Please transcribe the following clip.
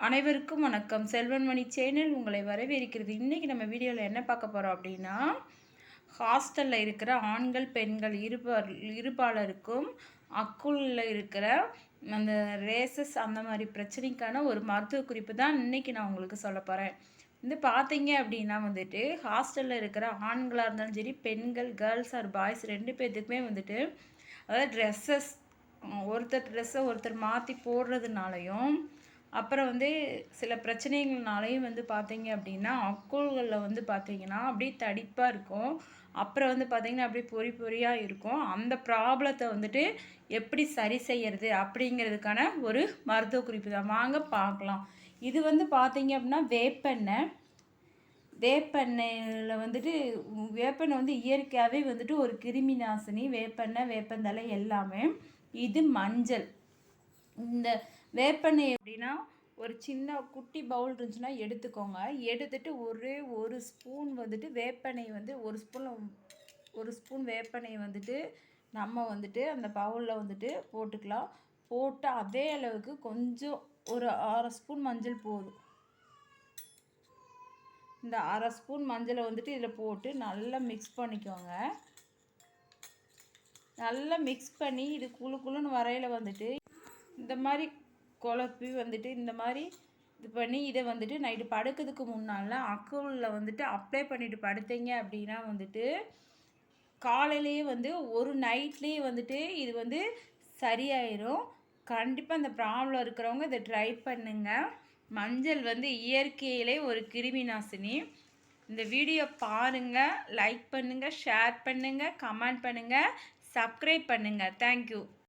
அனைவருக்கும் வணக்கம். செல்வன்மணி சேனல் உங்களை வரவேற்கிறது. இன்றைக்கி நம்ம வீடியோவில் என்ன பார்க்க போகிறோம் அப்படின்னா ஹாஸ்டலில் இருக்கிற ஆண்கள் பெண்கள் இருபால் இருபாலருக்கும் அக்குளில் இருக்கிற அந்த ரேசஸ் அந்த மாதிரி பிரச்சனைக்கான ஒரு மருத்துவ குறிப்பு தான் இன்றைக்கி நான் உங்களுக்கு சொல்ல போகிறேன் வந்து பார்த்தீங்க அப்படின்னா வந்துட்டு ஹாஸ்டலில் இருக்கிற ஆண்களாக இருந்தாலும் சரி பெண்கள் கேர்ள்ஸ் ஆர் பாய்ஸ் ரெண்டு பேர்த்துக்குமே வந்துட்டு அதாவது ட்ரெஸ்ஸஸ் ஒருத்தர் ட்ரெஸ்ஸை ஒருத்தர் மாற்றி போடுறதுனாலையும் அப்புறம் வந்து சில பிரச்சனைகள்னாலையும் வந்து பார்த்தீங்க அப்படின்னா அக்கோல்களில் வந்து பார்த்தீங்கன்னா அப்படியே தடிப்பாக இருக்கும். அப்புறம் வந்து பார்த்தீங்கன்னா அப்படியே பொறி பொறியாக இருக்கும். அந்த ப்ராப்ளத்தை வந்துட்டு எப்படி சரி செய்யறது அப்படிங்கிறதுக்கான ஒரு மருத்துவ குறிப்பு தான். வாங்க பார்க்கலாம். இது வந்து பார்த்தீங்க அப்படின்னா வேப்பெண்ணெய். வேப்பெண்ணெயில் வந்துட்டு வேப்பெண்ணெய் வந்து இயற்கையாகவே வந்துட்டு ஒரு கிருமி நாசினி வேப்பெண்ணெய் வேப்பந்தலை எல்லாமே. இது மஞ்சள். இந்த வேப்பெண்ணெய் எப்படின்னா ஒரு சின்ன குட்டி பவுல் இருந்துச்சுன்னா எடுத்துக்கோங்க. எடுத்துட்டு ஒரே ஒரு ஸ்பூன் வந்துட்டு வேப்பெண்ணெய் வந்து ஒரு ஸ்பூன் ஒரு ஸ்பூன் வேப்பெண்ணெய் வந்துட்டு நம்ம வந்துட்டு அந்த பவுலில் வந்துட்டு போட்டுக்கலாம். போட்டு அதே அளவுக்கு கொஞ்சம் ஒரு அரை ஸ்பூன் மஞ்சள் போதும் இந்த அரை ஸ்பூன் மஞ்சளை வந்துட்டு இதில் போட்டு நல்லா மிக்ஸ் பண்ணிக்கோங்க. நல்லா மிக்ஸ் பண்ணி இது குழு குழுன்னு வரையில் வந்துட்டு இந்த மாதிரி குழப்பி வந்துட்டு இந்த மாதிரி இது பண்ணி இதை வந்துட்டு நைட்டு படுக்கிறதுக்கு முன்னால் அக்குளில் வந்துட்டு அப்ளை பண்ணிவிட்டு படுத்தீங்க அப்படின்னா வந்துட்டு காலையிலேயே வந்து ஒரு நைட்லேயே வந்துட்டு இது வந்து சரியாயிடும் கண்டிப்பாக இந்த ப்ராப்ளம் இருக்கிறவங்க இதை ட்ரை பண்ணுங்கள் மஞ்சள் வந்து இயற்கையிலே ஒரு கிருமி நாசினி இந்த வீடியோ பாருங்கள் லைக் பண்ணுங்கள் ஷேர் பண்ணுங்கள் கமெண்ட் பண்ணுங்கள் சப்ஸ்கிரைப் பண்ணுங்கள் தேங்க்யூ.